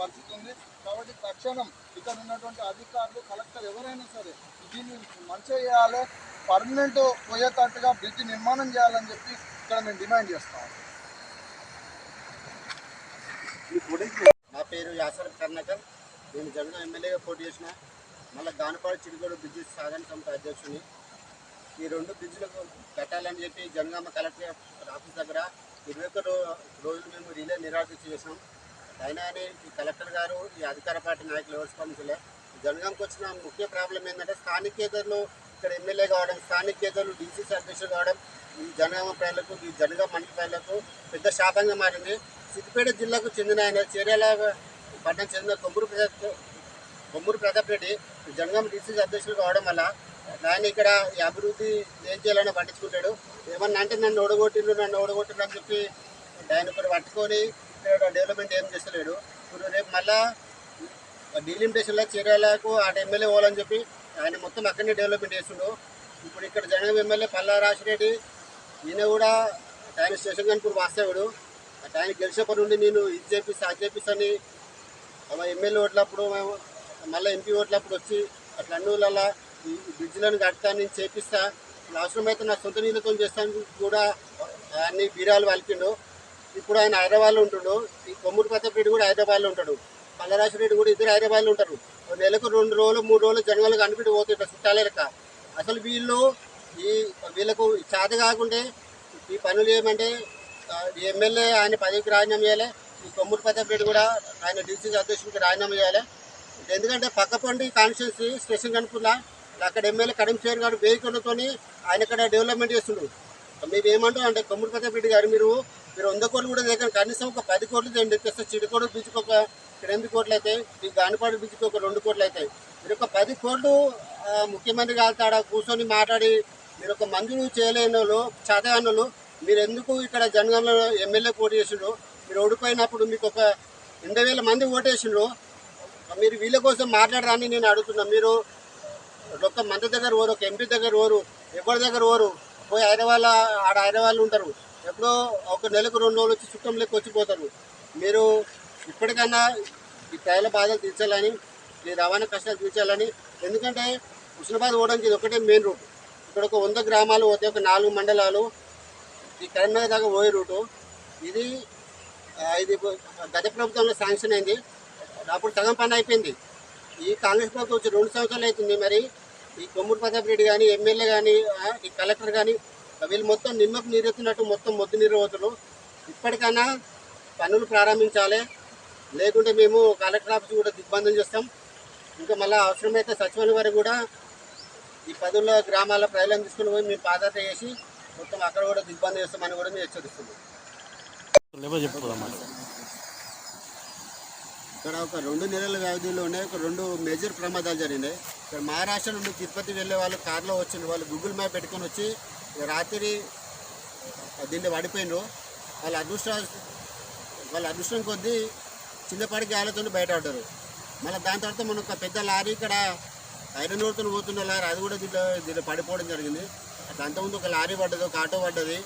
పరిస్థితి ఉంది కాబట్టి తక్షణం ఇక్కడ ఉన్నటువంటి అధికారులు కలెక్టర్ ఎవరైనా సరే దీన్ని మంచిగా చేయాలి పర్మనెంట్ పోయేటట్టుగా బ్రిడ్జ్ నిర్మాణం చేయాలని చెప్పి ఇక్కడ మేము డిమాండ్ చేస్తాం. నా పేరు యాసర్ కర్ణకర్. నేను జగన్ ఎమ్మెల్యేగా పోటీ చేసిన మళ్ళీ గానపాడు చిరుగోడు బ్రిడ్జి సాధన సమితి అధ్యక్షుని. ఈ రెండు బ్రిడ్జ్లకు కట్టాలని చెప్పి జనగామ కలెక్టర్ ఆఫీస్ దగ్గర ఇరవై ఒక్క రోజులు మేము రిలే నిరాకరణ చేసాం అయినా ఈ కలెక్టర్ గారు ఈ అధికార పార్టీ నాయకులు ఎవరు స్పందించలే. జనగాంకి వచ్చిన ముఖ్య ప్రాబ్లం ఏంటంటే స్థానికేతరులు ఇక్కడ ఎమ్మెల్యే కావడం స్థానికేతరులు డీసీసీ అధ్యక్షులు కావడం ఈ జనగామ ప్రజలకు ఈ జనగామ మండల ప్రజలకు పెద్ద శాపంగా మారింది. సిద్దిపేట జిల్లాకు చెందిన ఆయన చర్యల పట్టణం చెందిన కొమ్మూరు ప్రజాప్ కొమ్మూరు ప్రతాప్ రెడ్డి జనగామ డీసీసీ అధ్యక్షులు కావడం వల్ల ఆయన ఇక్కడ ఈ అభివృద్ధి ఏం చేయాలని పట్టించుకుంటాడు. ఏమన్నా అంటే నన్ను ఓడగొట్టిండు నన్ను ఓడగొట్టిండు అని చెప్పి ఆయన ఇప్పుడు పట్టుకొని ఇక్కడ డెవలప్మెంట్ ఏం చేస్తలేడు. ఇప్పుడు రేపు మళ్ళా డీలిమిటేషన్లో చీరాలకు అటు ఎమ్మెల్యే పోవాలని చెప్పి ఆయన మొత్తం అక్కడనే డెవలప్మెంట్ చేస్తుండు. ఇప్పుడు ఇక్కడ జనగాం ఎమ్మెల్యే పల్లా రాజిరెడ్డి ఈయన కూడా ఆయన స్టేషన్ కనుపూర్ వాస్తవుడు ఆ ఆయన గెలిచేపటి నుండి నేను ఇది చేపిస్తా అది చేపిస్తాని ఎమ్మెల్యే ఓట్లప్పుడు మేము మళ్ళీ ఎంపీ ఓట్లప్పుడు వచ్చి అట్లా అన్ని ఈ బ్రిడ్జ్లను కడతా నేను చేపిస్తా. ఇప్పుడు అవసరమైతే నా సొంత నీళ్ళతో చేస్తాను కూడా అన్ని బీరాలు వలికిండు ఇప్పుడు ఆయన హైదరాబాద్లో ఉంటాడు. ఈ కొమ్మూరు ప్రతాప్ కూడా హైదరాబాద్లో ఉంటాడు. పల్లరాజు రెడ్డి కూడా ఇద్దరు హైదరాబాద్లో ఉంటారు. నెలకు రెండు రోజులు మూడు రోజులు జనగాలు కనిపెట్టి పోతుంటారు చుట్టాలే లెక్క. అసలు వీళ్ళు ఈ వీళ్ళకు చేత కాకుంటే ఈ పనులు ఏమంటే ఎమ్మెల్యే ఆయన పదవికి రాజీనామా చేయాలి ఈ కొమ్మూరు ప్రతాప్ రెడ్డి కూడా ఆయన డిసిసి అధ్యక్షుడికి రాజీనామా చేయాలి. ఎందుకంటే పక్క పండి కాన్స్టిట్యున్సీ స్టేషన్ కనుకున్నా అక్కడ ఎమ్మెల్యే కడిం చేరు గారు వెహికల్తోని ఆయన ఇక్కడ డెవలప్మెంట్ చేస్తుండ్రు మీరు ఏమంటారు అంటే కొమ్మూరు ప్రతాప్ రెడ్డి గారు మీరు మీరు వంద కోట్లు కూడా దగ్గర కనీసం ఒక పది కోట్లు తెండి తెస్తే చిడికోడు బీచ్కి ఒక ఎనిమిది కోట్లు అవుతాయి ఈ గానిపాడు బీచ్కి ఒక రెండు కోట్లు అవుతాయి మీరు ఒక పది కోట్లు ముఖ్యమంత్రి కాలుతాడ కూర్చొని మాట్లాడి మీరు ఒక మంజూరు చేయలేని వాళ్ళు చేతగాని మీరు ఎందుకు ఇక్కడ జనగంలో ఎమ్మెల్యే పోటీ చేసిండ్రు? మీరు ఓడిపోయినప్పుడు మీకు ఒక ఎనభై వేల మంది ఓటేసిండ్రు. మీరు వీళ్ళ కోసం మాట్లాడరాని నేను అడుగుతున్నా. మీరు ఒక మంత్రి దగ్గర ఓరు ఒక ఎంపీ దగ్గర ఓరు ఎవరి దగ్గర ఓరు? పోయి హైదరాబాద్ ఆడ హైదరాబాద్లో ఉంటారు. ఎప్పుడో ఒక నెలకు రెండు రోజులు వచ్చి చుట్టం లెక్క వచ్చిపోతారు. మీరు ఇప్పటికన్నా ఈ ప్రజల బాధలు తీర్చాలని ఈ రవాణా కష్టాలు తీర్చాలని ఎందుకంటే హుస్నాబాద్ పోవడానికి ఇది ఒకటే మెయిన్ రూట్. ఇక్కడ ఒక వంద గ్రామాలు పోతే ఒక నాలుగు మండలాలు ఈ కరీంనగర్ దాకా పోయే రూటు. ఇది ఇది గత ప్రభుత్వంలో శాంక్షన్ అయింది. అప్పుడు సగం పని అయిపోయింది. ఈ కాంగ్రెస్ ప్రభుత్వం వచ్చి రెండు సంవత్సరాలు అవుతుంది మరి. ఈ కొమ్మూరు ప్రతాప్ రెడ్డి కానీ ఎమ్మెల్యే కానీ ఈ కలెక్టర్ కానీ వీళ్ళు మొత్తం నిమ్మకు నీరెత్తినట్టు మొత్తం మొద్దు నీరు అవుతారు ఇప్పటికైనా పనులు ప్రారంభించాలి. లేకుంటే మేము కలెక్టర్ ఆఫీస్ కూడా దిగ్బంధం చేస్తాం. ఇంకా మళ్ళీ అవసరమైతే సచివాలయం వరకు కూడా ఈ పదుల గ్రామాల ప్రజలను తీసుకుని పోయి మేము పాదయాత్ర చేసి మొత్తం అక్కడ కూడా దిగ్బంధం చేస్తామని కూడా మేము హెచ్చరిస్తున్నాం. ఇక్కడ ఒక రెండు నెలల వ్యవధిలోనే ఒక రెండు మేజర్ ప్రమాదాలు జరిగినాయి. ఇక్కడ మహారాష్ట్ర నుండి తిరుపతి వెళ్ళే వాళ్ళు కార్లో వచ్చిన వాళ్ళు గూగుల్ మ్యాప్ పెట్టుకొని వచ్చి రాత్రి దీన్ని పడిపోయినారు. వాళ్ళ అదృష్టం వాళ్ళ అదృష్టం కొద్దీ చిన్నపాటి గాయాలతో బయటపడ్డారు. మళ్ళీ దాని తర్వాత మనం ఒక పెద్ద లారీ ఇక్కడ ఐరన్ రోడ్తో పోతున్న లారీ అది కూడా దీంట్లో దీంట్లో పడిపోవడం జరిగింది. దాంతో ముందు ఒక లారీ పడ్డది ఒక ఆటో పడ్డది.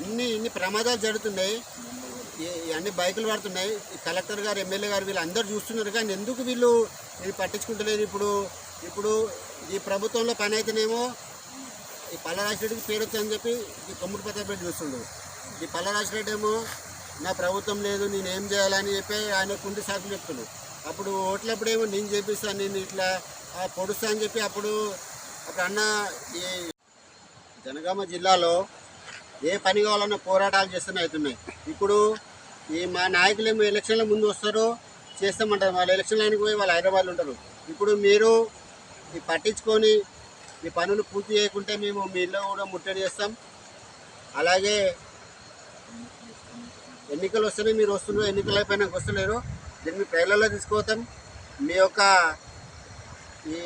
ఇన్ని ఇన్ని ప్రమాదాలు జరుగుతున్నాయి. అన్ని బైకులు పడుతున్నాయి. కలెక్టర్ గారు ఎమ్మెల్యే గారు వీళ్ళు అందరూ చూస్తున్నారు. కానీ ఎందుకు వీళ్ళు ఇది పట్టించుకుంటలేరు ఇప్పుడు ఇప్పుడు ఈ ప్రభుత్వంలో పని అయితేనేమో ఈ పల్లరాజిరెడ్డికి పేరు వచ్చిందని చెప్పి ఈ కొమ్ముడు ప్రతాప్ రెడ్డి చూస్తుండు. ఈ పల్లరాజిరెడ్డి ఏమో నా ప్రభుత్వం లేదు నేను ఏం చేయాలని చెప్పి ఆయన కుండి సాకులు చెప్తుండు. అప్పుడు ఓట్లప్పుడేమో నేను చేపిస్తాను నేను ఇట్లా పొడుస్తా అని చెప్పి అప్పుడు అప్పుడు అన్న ఈ జనగామ జిల్లాలో ఏ పని కావాలన్నా పోరాటాలు చేస్తూనే అవుతున్నాయి. ఇప్పుడు ఈ మా నాయకులు ఏమో ఎలక్షన్ల ముందు వస్తారో చేస్తామంటారు. వాళ్ళు ఎలక్షన్ లైన్కి పోయి వాళ్ళు హైదరాబాద్లో ఉంటారు. ఇప్పుడు మీరు ఈ పట్టించుకొని ఈ పనులు పూర్తి చేయకుంటే మేము మీ ఇల్లు కూడా ముట్టడి చేస్తాం. అలాగే ఎన్నికలు వస్తేనే మీరు వస్తున్నారు ఎన్నికలు అయిపోయినాక వస్తలేరు. దీన్ని మీ ప్రజలలో తీసుకుపోతాం. మీ యొక్క ఈ